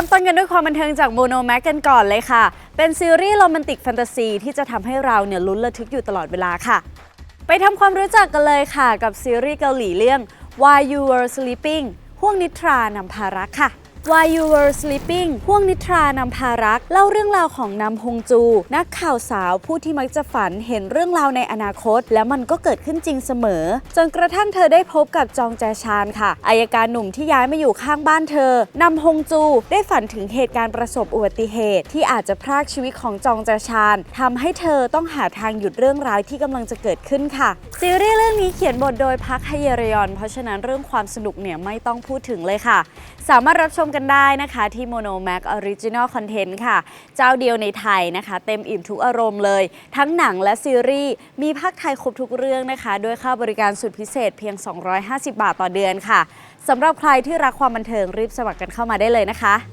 ริ่มต้นกันด้วยความบันเทิงจากโมโนแม็กกันก่อนเลยค่ะ เป็นซีรีส์โรแมนติกแฟนตาซีที่จะทำให้เราเนี่ยลุ้นระทึกอยู่ตลอดเวลาค่ะ ไปทำความรู้จักกันเลยค่ะ กับซีรีส์เกาหลีเรื่อง Why You Were Sleeping ห่วงนิทรานำพารักค่ะ While You Were Sleeping ห่วงนิทรานำพารัก เล่าเรื่องราวของนำฮงจู นักข่าวสาวผู้ที่มักจะฝันเห็นเรื่องราวในอนาคต และมันก็เกิดขึ้นจริงเสมอ จนกระทั่งเธอได้พบกับจองแจชานค่ะ อายการหนุ่มที่ย้ายมาอยู่ข้างบ้านเธอนำฮงจูได้ฝันถึงเหตุการณ์ประสบอุบัติเหตุ ที่อาจจะพรากชีวิตของจองแจชานทำให้เธอต้องหาทางหยุดเรื่องร้ายที่กำลังจะเกิดขึ้นค่ะซีรีส์เรื่องนี้เขียนบทโดยพักฮเยรยอน เพราะฉะนั้นเรื่องความสนุกเนี่ยไม่ต้องพูดถึงเลยค่ะ สามารถรับชมกันได้นะคะที่ Mono Mac Original Content ค่ะ เจ้าเดียวในไทยนะคะ เต็มอิ่มทุกอารมณ์เลย ทั้งหนังและซีรีส์มีภาคไทยครบทุกเรื่องนะคะด้วยค่าบริการสุดพิเศษเพียง 250 บาทต่อเดือนค่ะสำหรับใครที่รักความบันเทิงรีบสมัครกันเข้ามาได้เลยนะคะ